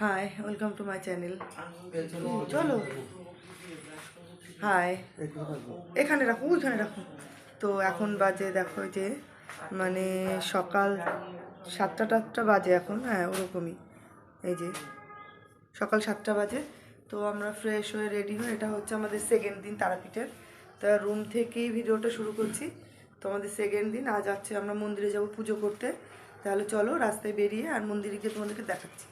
Hi welcome to my channel চলো। High এখানে রাখো, ওইখানে রাখো। তো এখন বাজে দেখো যে মানে সকাল সাতটা টাতটা বাজে এখন হ্যাঁ ওরকমই। এই যে, সকাল সাতটা বাজে। তো আমরা ফ্রেশ হয়ে রেডি হয়ে, এটা হচ্ছে আমাদের সেকেন্ড দিন তারাপীঠের। তা রুম থেকেই ভিডিওটা শুরু করছি। তো আমাদের সেকেন্ড দিন, আজ আছে আমরা মন্দিরে যাব পুজো করতে। তাহলে চলো, রাস্তায় বেরিয়ে আর মন্দিরে গিয়ে তোমাদেরকে দেখাচ্ছি।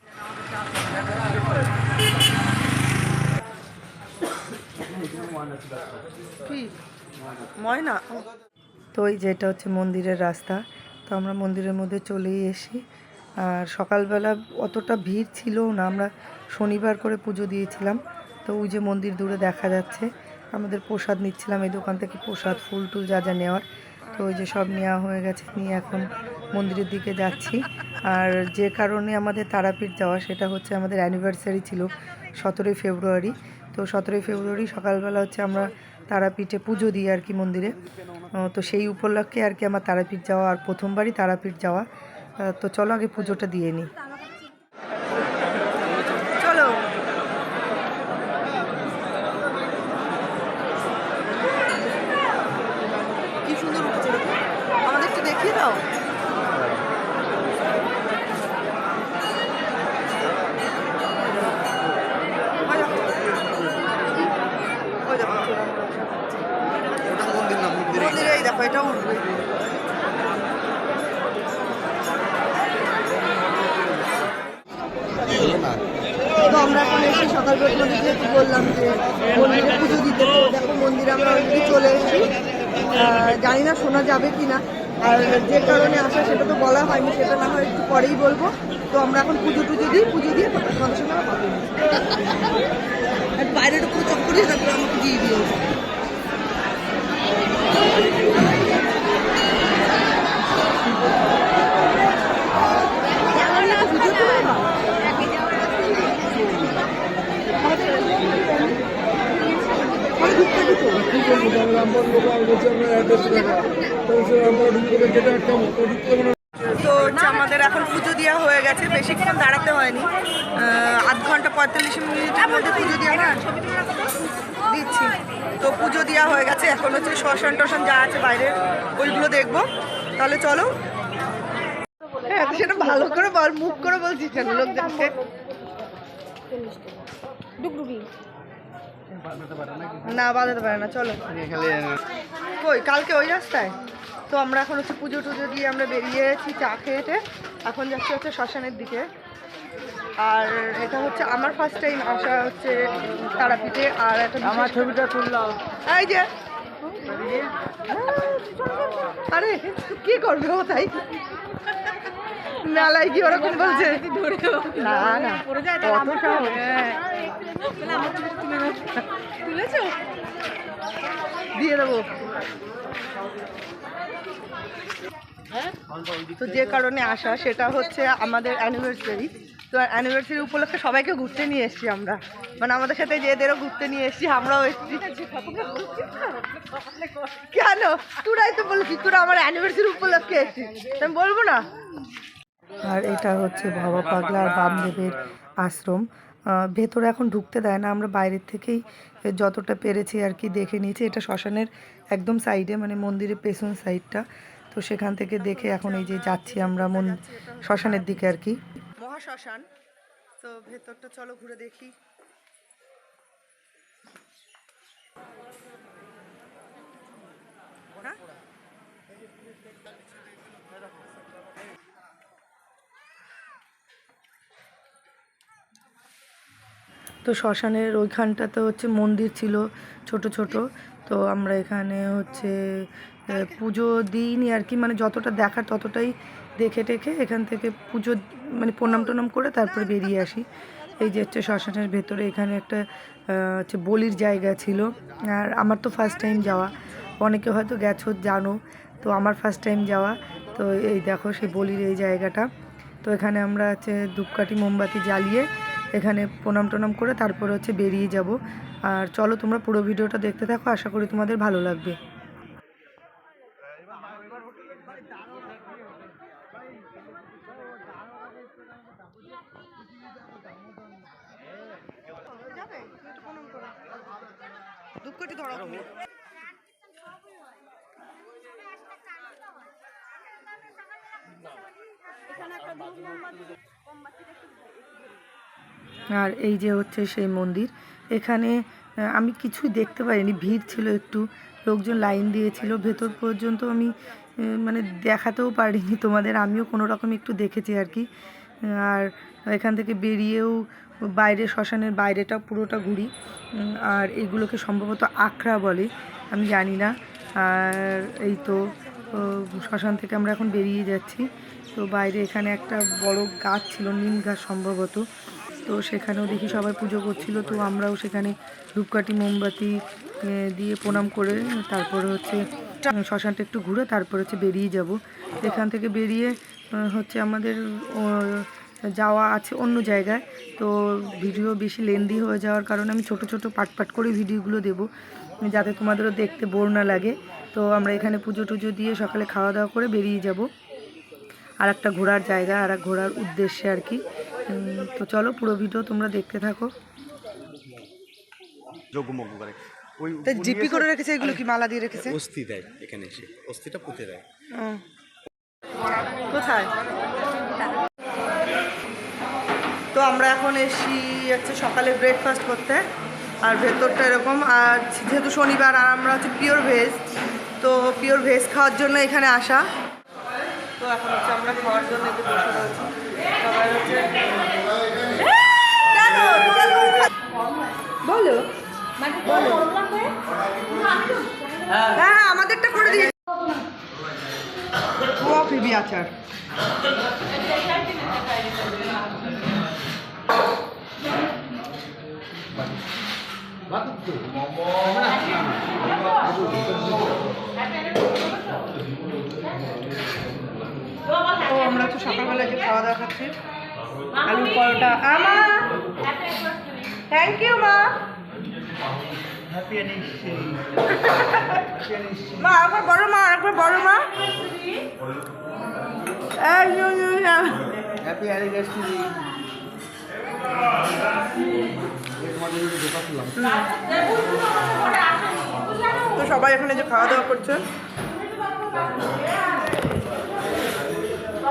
ময়না? তো ওই যেটা হচ্ছে মন্দিরের রাস্তা। তো আমরা মন্দিরের মধ্যে চলেই এসি আর সকালবেলা অতটা ভিড় ছিল না, আমরা শনিবার করে পুজো দিয়েছিলাম। তো ওই যে মন্দির দূরে দেখা যাচ্ছে, আমাদের প্রসাদ নিচ্ছিলাম এই দোকান থেকে, প্রসাদ, ফুল টুল যা যা নেওয়ার। তো ওই যে সব নেওয়া হয়ে গেছে, নিয়ে এখন মন্দিরের দিকে যাচ্ছি। আর যে কারণে আমাদের তারাপীঠ যাওয়া, সেটা হচ্ছে আমাদের অ্যানিভার্সারি ছিল সতেরোই ফেব্রুয়ারি। তো সতেরোই ফেব্রুয়ারি সকালবেলা হচ্ছে আমরা তারাপীঠে পুজো দিই আর কি মন্দিরে। তো সেই উপলক্ষে আর কি আমার তারাপীঠ যাওয়া আর প্রথমবারই তারাপীঠ যাওয়া। তো চলো আগে পুজোটা দিয়ে নিই চলো কি সুন্দর উঠেছে দেখো আমাদের একটু দেখিয়ে দাও ওই দেখো। ওই দেখো, মন্দিরে এই দেখো এটা আমরা এখন এসে সকালবেলা মন্দির বললাম যে, মন্দিরে পুজো দিতে দেখো মন্দিরে আমরা অলরেডি চলে এসেছি। জানি না শোনা যাবে কি না। আর যে কারণে আসা সেটা তো বলা হয়নি, সেটা না হয় একটু পরেই বলব। তো আমরা এখন পুজো টুজো দিই, পুজো দিয়ে তারপর সঙ্গে বাইরেটা দিয়ে দিও। ঢুকতে। তো হচ্ছে আমাদের এখন পুজো দেওয়া হয়ে গেছে, বেশিক্ষণ দাঁড়াতে হয়নি। আধ ঘণ্টা পঁয়তাল্লিশ মিনিটের মধ্যে পুজো দেওয়া না দিচ্ছি। তো পুজো দেওয়া হয়ে গেছে, এখন হচ্ছে শ্মশান টশান যা আছে বাইরে, ওইগুলো দেখব। তাহলে চলো। হ্যাঁ সেটা ভালো করে বল, মুখ করে বলছিস কেন লোক দেখছে না বাজাতে পারে না চলো। কই কালকে ওই রাস্তায়? তো আমরা এখন হচ্ছে পুজো টুজো দিয়ে আমরা বেরিয়েছি চা খেয়েটে। এখন যাচ্ছি হচ্ছে শ্মশানের দিকে। আর এটা হচ্ছে আমার ফার্স্ট টাইম আসা হচ্ছে তারাপীঠে আর একটা আমার ছবিটা তুললাম এই যে। আরে কি করবে ও তাই? মেলায় কি ওরকম বলছে। না না। দিয়ে দেবো। তো যে কারণে আসা, সেটা হচ্ছে আমাদের অ্যানিভার্সারি তো অ্যানিভার্সারি উপলক্ষে সবাইকে ঘুরতে নিয়ে এসেছি আমরা। মানে আমাদের সাথে যে এদেরও ঘুরতে নিয়ে এসেছি, আমরাও এসেছি। কেন? তোরাই তো বলছি তোরা আমার অ্যানিভার্সারি উপলক্ষে এসেছিস। আমি বলব না? আর এটা হচ্ছে বাবা পাগলা আর বামদেবের আশ্রম। ভেতরে এখন ঢুকতে দেয় না, আমরা বাইরের থেকেই যতটা পেরেছি আর কি দেখে নিয়েছি। এটা শ্মশানের একদম সাইডে মানে মন্দিরের পেছন সাইডটা। তো সেখান থেকে দেখে এখন এই যে যাচ্ছি আমরা মন শ্মশানের দিকে আর কি। মহাশ্মশান। তো ভেতরটা চলো ঘুরে দেখি। হ্যাঁ তো শ্মশানের ওইখানটাতে হচ্ছে মন্দির ছিল, ছোট ছোট। তো আমরা এখানে হচ্ছে পুজো দিইনি আর কি মানে যতটা দেখার ততটাই দেখে টেখে এখান থেকে পুজো মানে প্রণাম টনাম করে তারপরে বেরিয়ে আসি। এই যে হচ্ছে শ্মশানের ভেতরে এখানে একটা হচ্ছে বলির জায়গা ছিল। আর আমার তো ফার্স্ট টাইম যাওয়া। অনেকে হয়তো গেছো, জানো। তো আমার ফার্স্ট টাইম যাওয়া। তো এই দেখো সেই বলির এই জায়গাটা। তো এখানে আমরা হচ্ছে ধূপকাঠি, মোমবাতি জ্বালিয়ে এখানে প্রণাম টনাম করে তারপরে হচ্ছে বেরিয়ে যাব। আর চলো তোমরা পুরো ভিডিওটা দেখতে থাকো, আশা করি তোমাদের ভালো লাগবে। ধরা? আর এই যে হচ্ছে সেই মন্দির। এখানে আমি কিছুই দেখতে পাইনি ভিড় ছিল একটু, লোকজন লাইন দিয়েছিল, ভেতর পর্যন্ত আমি মানে দেখাতেও পারিনি তোমাদের, আমিও কোনো রকম একটু দেখেছি আর কি। আর এখান থেকে বেরিয়েও বাইরে, শ্মশানের বাইরেটা পুরোটা ঘুরি। আর এগুলোকে সম্ভবত আখড়া বলে, আমি জানি না। আর এই তো শ্মশান থেকে আমরা এখন বেরিয়ে যাচ্ছি। তো বাইরে এখানে একটা বড় গাছ ছিল নিম গাছ সম্ভবত। তো সেখানেও দেখি সবাই পুজো করছিল, তো আমরাও সেখানে ধূপকাঠি, মোমবাতি দিয়ে প্রণাম করে তারপরে হচ্ছে শ্মশানটা একটু ঘুরে তারপরে হচ্ছে বেরিয়ে যাব। এখান থেকে বেরিয়ে হচ্ছে আমাদের যাওয়া আছে অন্য জায়গায়, তো ভিডিও বেশি লেন্দি হয়ে যাওয়ার কারণে আমি ছোট ছোট পাট পাট করে ভিডিওগুলো দেবো, যাতে তোমাদেরও দেখতে বোর না লাগে। তো আমরা এখানে পুজো টুজো দিয়ে সকালে খাওয়া দাওয়া করে বেরিয়ে যাব। আর একটা ঘোরার জায়গা আর এক ঘোরার উদ্দেশ্যে আর কি। তো চলো পুরো ভিডিও তোমরা দেখতে থাকো। যজ্ঞমজ্ঞ করে। ওই তো জিপি করে রেখেছে এগুলো কি মালা দিয়ে রেখেছে? অস্থি দেয় এখানে এসে। অস্থিটা পুঁতে দেয়। কোথায়? তো আমরা এখন এসি হচ্ছে সকালে ব্রেকফাস্ট করতে। আর ভেতরটা এরকম আর যেহেতু শনিবার আর আমরা হচ্ছে পিওর ভেজ তো পিওর ভেজ খাওয়ার জন্য এখানে আসা। তো এখন হচ্ছে আমরা খাওয়ার জন্য একটু বসে রয়েছি। বলো। হ্যাঁ হ্যাঁ আমাদেরটা করে দিয়ে ফিবি আচার। তো আমরা তো সকালবেলা খাওয়া দাওয়া খাচ্ছি। আলুর পরোটা। আমা! থ্যাংক ইউ মা। মা একবার বড় মা একবার বড় মা। হ্যাপি অ্যানিভার্সারি তো সবাই এখানে যে খাওয়া দাওয়া করছে।